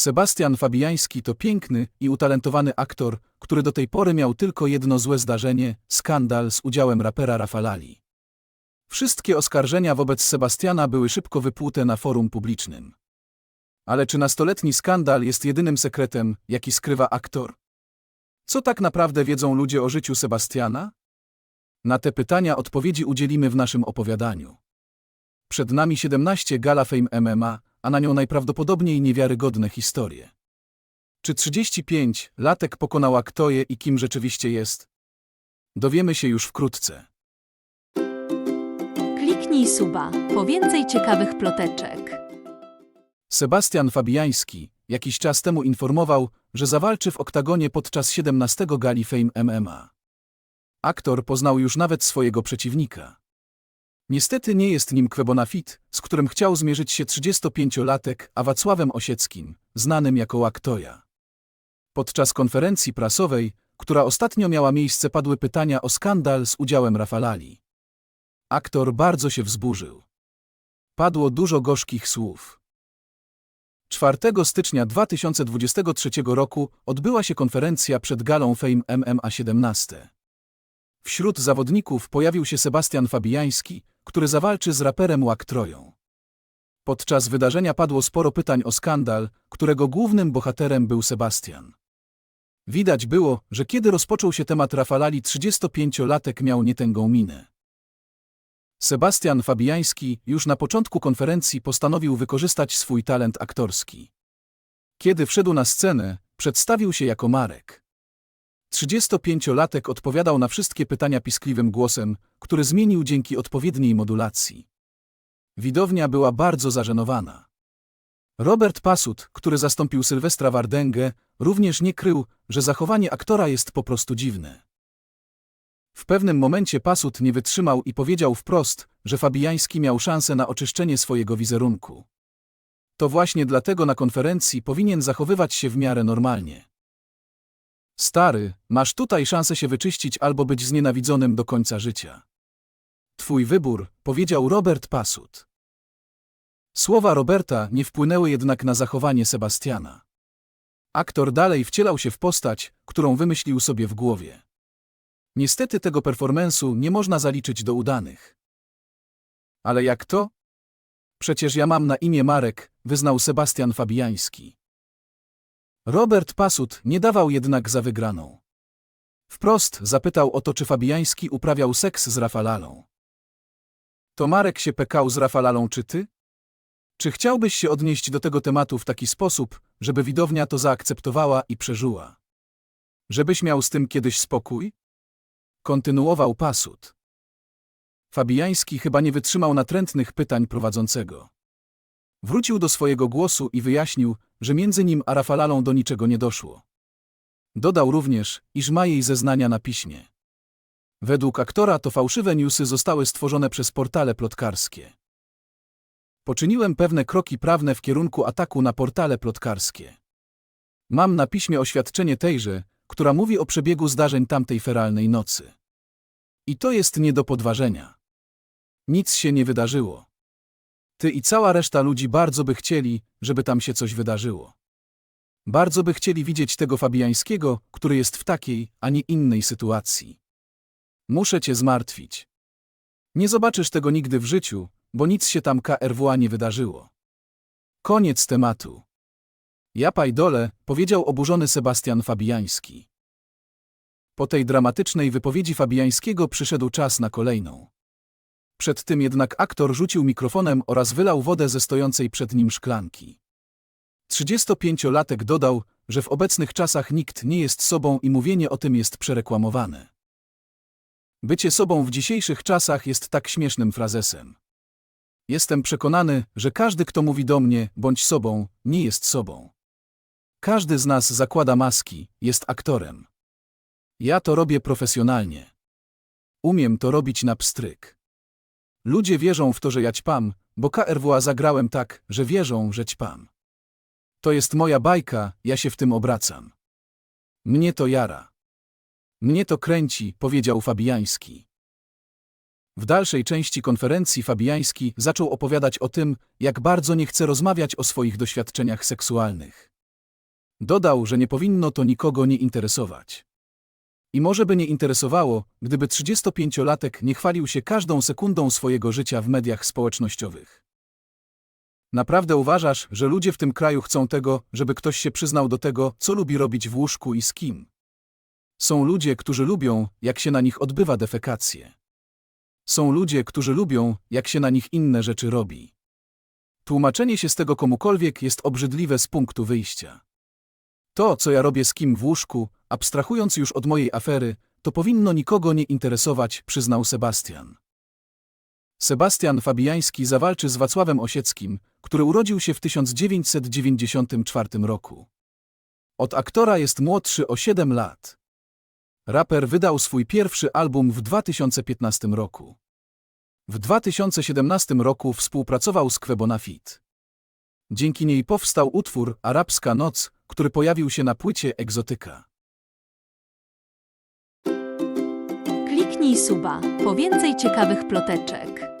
Sebastian Fabiański to piękny i utalentowany aktor, który do tej pory miał tylko jedno złe zdarzenie skandal z udziałem rapera Rafalali. Wszystkie oskarżenia wobec Sebastiana były szybko wypłute na forum publicznym. Ale czy nastoletni skandal jest jedynym sekretem, jaki skrywa aktor? Co tak naprawdę wiedzą ludzie o życiu Sebastiana? Na te pytania odpowiedzi udzielimy w naszym opowiadaniu. Przed nami 17 Gala Fame MMA, a na nią najprawdopodobniej niewiarygodne historie. Czy 35 latek pokonała kto je i kim rzeczywiście jest? Dowiemy się już wkrótce. Kliknij suba po więcej ciekawych ploteczek. Sebastian Fabiański jakiś czas temu informował, że zawalczy w oktagonie podczas 17 gali Fame MMA. Aktor poznał już nawet swojego przeciwnika. Niestety nie jest nim Kwebonafit, z którym chciał zmierzyć się 35-latek, a Wacławem Osieckim, znanym jako Łaktoja. Podczas konferencji prasowej, która ostatnio miała miejsce, padły pytania o skandal z udziałem Rafalali. Aktor bardzo się wzburzył. Padło dużo gorzkich słów. 4 stycznia 2023 roku odbyła się konferencja przed galą Fame MMA 17. Wśród zawodników pojawił się Sebastian Fabiański, który zawalczy z raperem Łaktroją. Podczas wydarzenia padło sporo pytań o skandal, którego głównym bohaterem był Sebastian. Widać było, że kiedy rozpoczął się temat Rafalali 35-latek miał nietęgą minę. Sebastian Fabiański już na początku konferencji postanowił wykorzystać swój talent aktorski. Kiedy wszedł na scenę, przedstawił się jako Marek. 35-latek odpowiadał na wszystkie pytania piskliwym głosem, który zmienił dzięki odpowiedniej modulacji. Widownia była bardzo zażenowana. Robert Pasut, który zastąpił Sylwestra Wardęgę, również nie krył, że zachowanie aktora jest po prostu dziwne. W pewnym momencie Pasut nie wytrzymał i powiedział wprost, że Fabiański miał szansę na oczyszczenie swojego wizerunku. To właśnie dlatego na konferencji powinien zachowywać się w miarę normalnie. Stary, masz tutaj szansę się wyczyścić albo być znienawidzonym do końca życia. Twój wybór, powiedział Robert Pasut. Słowa Roberta nie wpłynęły jednak na zachowanie Sebastiana. Aktor dalej wcielał się w postać, którą wymyślił sobie w głowie. Niestety tego performance'u nie można zaliczyć do udanych. Ale jak to? Przecież ja mam na imię Marek, wyznał Sebastian Fabiański. Robert Pasut nie dawał jednak za wygraną. Wprost zapytał o to, czy Fabiański uprawiał seks z Rafalalą. To Marek się pekał z Rafalalą, czy ty? Czy chciałbyś się odnieść do tego tematu w taki sposób, żeby widownia to zaakceptowała i przeżyła? Żebyś miał z tym kiedyś spokój? Kontynuował Pasut. Fabiański chyba nie wytrzymał natrętnych pytań prowadzącego. Wrócił do swojego głosu i wyjaśnił, że między nim a Rafalalą do niczego nie doszło. Dodał również, iż ma jej zeznania na piśmie. Według aktora to fałszywe newsy zostały stworzone przez portale plotkarskie. Poczyniłem pewne kroki prawne w kierunku ataku na portale plotkarskie. Mam na piśmie oświadczenie tejże, która mówi o przebiegu zdarzeń tamtej feralnej nocy. I to jest nie do podważenia. Nic się nie wydarzyło. Ty i cała reszta ludzi bardzo by chcieli, żeby tam się coś wydarzyło. Bardzo by chcieli widzieć tego Fabiańskiego, który jest w takiej, a nie innej sytuacji. Muszę cię zmartwić. Nie zobaczysz tego nigdy w życiu, bo nic się tam KRWA nie wydarzyło. Koniec tematu. Ja pajdole, powiedział oburzony Sebastian Fabiański. Po tej dramatycznej wypowiedzi Fabiańskiego przyszedł czas na kolejną. Przed tym jednak aktor rzucił mikrofonem oraz wylał wodę ze stojącej przed nim szklanki. 35-latek dodał, że w obecnych czasach nikt nie jest sobą i mówienie o tym jest przereklamowane. Bycie sobą w dzisiejszych czasach jest tak śmiesznym frazesem. Jestem przekonany, że każdy, kto mówi do mnie, bądź sobą, nie jest sobą. Każdy z nas zakłada maski, jest aktorem. Ja to robię profesjonalnie. Umiem to robić na pstryk. Ludzie wierzą w to, że ja ćpam, bo KRWA zagrałem tak, że wierzą, że ćpam. To jest moja bajka, ja się w tym obracam. Mnie to jara. Mnie to kręci, powiedział Fabiański. W dalszej części konferencji Fabiański zaczął opowiadać o tym, jak bardzo nie chce rozmawiać o swoich doświadczeniach seksualnych. Dodał, że nie powinno to nikogo nie interesować. I może by nie interesowało, gdyby 35-latek nie chwalił się każdą sekundą swojego życia w mediach społecznościowych. Naprawdę uważasz, że ludzie w tym kraju chcą tego, żeby ktoś się przyznał do tego, co lubi robić w łóżku i z kim? Są ludzie, którzy lubią, jak się na nich odbywa defekacje. Są ludzie, którzy lubią, jak się na nich inne rzeczy robi. Tłumaczenie się z tego komukolwiek jest obrzydliwe z punktu wyjścia. To, co ja robię z kim w łóżku, abstrahując już od mojej afery, to powinno nikogo nie interesować, przyznał Sebastian. Sebastian Fabijański zawalczy z Wacławem Osieckim, który urodził się w 1994 roku. Od aktora jest młodszy o 7 lat. Raper wydał swój pierwszy album w 2015 roku. W 2017 roku współpracował z Kwebonafit. Dzięki niej powstał utwór Arabska Noc, który pojawił się na płycie Egzotyka. Kliknij suba po więcej ciekawych ploteczek.